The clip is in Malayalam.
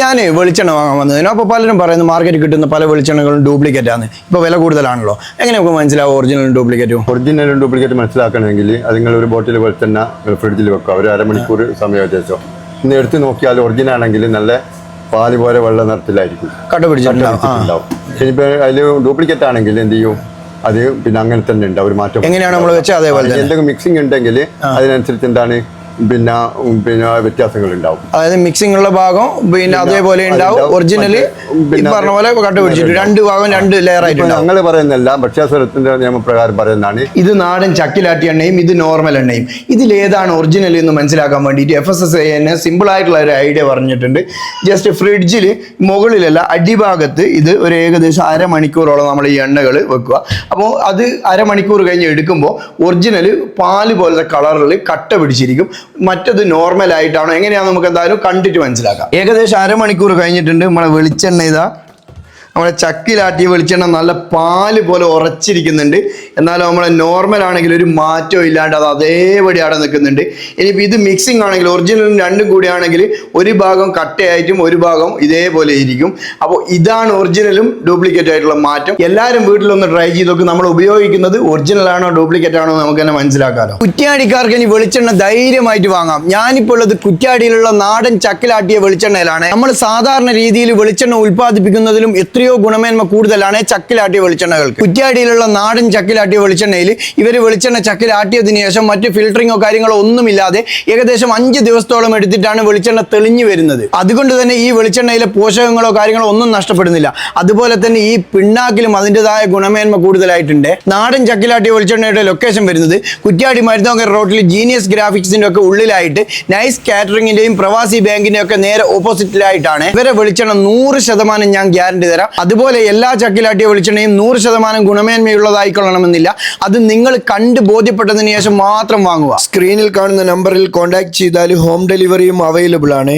ഞാൻ വെളിച്ചെണ്ണ വാങ്ങാൻ വന്നതിനോ. അപ്പോൾ പലരും പറയുന്നു മാർക്കറ്റിൽ കിട്ടുന്ന പല വെളിച്ചെണ്ണകളും ഡ്യൂപ്ലിക്കേറ്റ് ആണ്. ഇപ്പോൾ വില കൂടുതലാണല്ലോ. എങ്ങനെ നമുക്ക് മനസ്സിലാവും ഒറിജിനലും ഡ്യൂപ്ലിക്കേറ്റും ഒറിജിനലും ഡ്യൂപ്ലിക്കേറ്റ് മനസ്സിലാക്കണമെങ്കിൽ അതിങ്ങൾ നിങ്ങൾ ഒരു ബോട്ടിൽ വെളിച്ചെണ്ണ ഫ്രിഡ്ജിൽ വെക്കുക. ഒരു അരമണിക്കൂർ സമയം വെച്ചോ ഇന്ന് എടുത്ത് നോക്കിയാൽ ഒറിജിനൽ ആണെങ്കിൽ നല്ല പാൽ പോലെ വെള്ള നിറത്തിലായിരിക്കും. കട്ട പിടിച്ചിട്ടുണ്ടാവും ഇനിയിപ്പോൾ അതിൽ ഡ്യൂപ്ലിക്കേറ്റ് ആണെങ്കിൽ എന്ത് ചെയ്യും? അത് പിന്നെ അങ്ങനെ തന്നെ ഉണ്ട് ഒരു മാറ്റം എങ്ങനെയാണ് നമ്മൾ വെച്ചാൽ അതേപോലെ എന്തെങ്കിലും മിക്സിംഗ് ഉണ്ടെങ്കിൽ അതിനനുസരിച്ച് എന്താണ്? പിന്നെ പിന്നെ വ്യത്യാസങ്ങൾ ഉണ്ടാവും അതായത് മിക്സിംഗ് ഉള്ള ഭാഗം പിന്നെ അതേപോലെ ഉണ്ടാവും. ഒറിജിനൽ ഒറിജിനൽ പറഞ്ഞ പോലെ കട്ട് പിടിച്ചിട്ട് രണ്ട് ഭാഗം രണ്ട് ലെയർ ആയിട്ട് ഞങ്ങൾ പറയുന്നല്ല ഭക്ഷ്യാസുരത്തിന്റെ നിയമപ്രകാരം പറയുന്നതാണ്. ഇത് നാടൻ ചക്കിലാട്ടിയ എണ്ണയും ഇത് നോർമൽ എണ്ണയും. ഇതിൽ ഏതാണ് ഒറിജിനൽ എന്ന് മനസ്സിലാക്കാൻ വേണ്ടിയിട്ട് എഫ് എസ് എസ് എന്നെ സിമ്പിൾ ആയിട്ടുള്ള ഒരു ഐഡിയ പറഞ്ഞിട്ടുണ്ട്. ജസ്റ്റ് ഫ്രിഡ്ജിൽ മുകളിലല്ല അടിഭാഗത്ത് ഇത് ഒരു ഏകദേശം അരമണിക്കൂറോളം നമ്മൾ ഈ എണ്ണകൾ വെക്കുക. അപ്പോൾ അത് അരമണിക്കൂർ കഴിഞ്ഞ് എടുക്കുമ്പോൾ ഒറിജിനൽ പാൽ പോലത്തെ കളറിൽ കട്ട പിടിച്ചിരിക്കും. മറ്റത് നോർമൽ ആയിട്ടാണോ? എങ്ങനെയാണെന്ന് നമുക്ക് എന്തായാലും കണ്ടിട്ട് മനസ്സിലാക്കാം. ഏകദേശം അരമണിക്കൂർ കഴിഞ്ഞിട്ടുണ്ട്. നമ്മളെ വെളിച്ചെണ്ണ ഇതാ. നമ്മളെ ചക്കിലാട്ടിയ വെളിച്ചെണ്ണ നല്ല പാൽ പോലെ ഉറച്ചിരിക്കുന്നുണ്ട്. എന്നാലും നമ്മളെ നോർമൽ ആണെങ്കിൽ ഒരു മാറ്റവും ഇല്ലാണ്ട് അത് അതേപടി അവിടെ നിൽക്കുന്നുണ്ട്. ഇനിയിപ്പോൾ ഇത് മിക്സിംഗ് ആണെങ്കിൽ ഒറിജിനലും രണ്ടും കൂടിയാണെങ്കിൽ ഒരു ഭാഗം കട്ടയായിട്ടും ഒരു ഭാഗം ഇതേപോലെ ഇരിക്കും. അപ്പോൾ ഇതാണ് ഒറിജിനലും ഡ്യൂപ്ലിക്കേറ്റ് ആയിട്ടുള്ള മാറ്റം. എല്ലാവരും വീട്ടിലൊന്ന് ട്രൈ ചെയ്ത് നോക്കും. നമ്മൾ ഉപയോഗിക്കുന്നത് ഒറിജിനൽ ആണോ ഡ്യൂപ്ലിക്കേറ്റ് ആണോ നമുക്ക് തന്നെ മനസ്സിലാക്കാമല്ലോ കുറ്റ്യാടിക്കാർക്ക് ഇനി വെളിച്ചെണ്ണ ധൈര്യമായിട്ട് വാങ്ങാം. ഞാനിപ്പോൾ ഉള്ളത് കുറ്റ്യാടിയിലുള്ള നാടൻ ചക്കിലാട്ടിയ വെളിച്ചെണ്ണയിലാണ്. നമ്മൾ സാധാരണ രീതിയിൽ വെളിച്ചെണ്ണ ഉൽപ്പാദിപ്പിക്കുന്നതിലും എത്രയോ ഗുണമേന്മ കൂടുതലാണ് ചക്കിലാട്ടിയ വെളിച്ചെണ്ണകൾക്ക്. കുറ്റ്യാടിയിലുള്ള നാടൻ ചക്കിലാട്ടിയ വെളിച്ചെണ്ണയിൽ ഇവർ വെളിച്ചെണ്ണ ചക്കിലാട്ടിയതിനു ശേഷം മറ്റ് ഫിൽറ്ററിങ്ങോ കാര്യങ്ങളോ ഒന്നുമില്ലാതെ ഏകദേശം അഞ്ച് ദിവസത്തോളം എടുത്തിട്ടാണ് വെളിച്ചെണ്ണ തെളിഞ്ഞു വരുന്നത്. അതുകൊണ്ട് തന്നെ ഈ വെളിച്ചെണ്ണയിലെ പോഷകങ്ങളോ കാര്യങ്ങളോ ഒന്നും നഷ്ടപ്പെടുന്നില്ല. അതുപോലെ തന്നെ ഈ പിണ്ണാക്കിലും അതിന്റെതായ ഗുണമേന്മ കൂടുതലായിട്ടുണ്ട്. നാടൻ ചക്കിലാട്ടിയ വെളിച്ചെണ്ണയുടെ ലൊക്കേഷൻ വരുന്നത് കുറ്റ്യാടി മരുന്നോങ്കർ റോഡിൽ ജീനിയസ് ഗ്രാഫിക്സിന്റെ ഒക്കെ ഉള്ളിലായിട്ട് നൈസ് കാറ്ററിംഗിന്റെയും പ്രവാസി ബാങ്കിന്റെ ഒക്കെ നേരെ ഓപ്പോസിറ്റിലായിട്ടാണ് ഇവരെ വെളിച്ചെണ്ണ നൂറ് ശതമാനം ഞാൻ ഗ്യാരണ്ടി തരാം. അതുപോലെ എല്ലാ ചക്കിലാട്ടിയ വെളിച്ചെണ്ണയും നൂറ് ശതമാനം ഗുണമേന്മയുള്ളതായിക്കൊള്ളണമെന്നില്ല. അത് നിങ്ങൾ കണ്ട് ബോധ്യപ്പെട്ടതിന് ശേഷം മാത്രം വാങ്ങുക. സ്ക്രീനിൽ കാണുന്ന നമ്പറിൽ കോൺടാക്ട് ചെയ്താൽ ഹോം ഡെലിവറിയും അവൈലബിൾ ആണ്.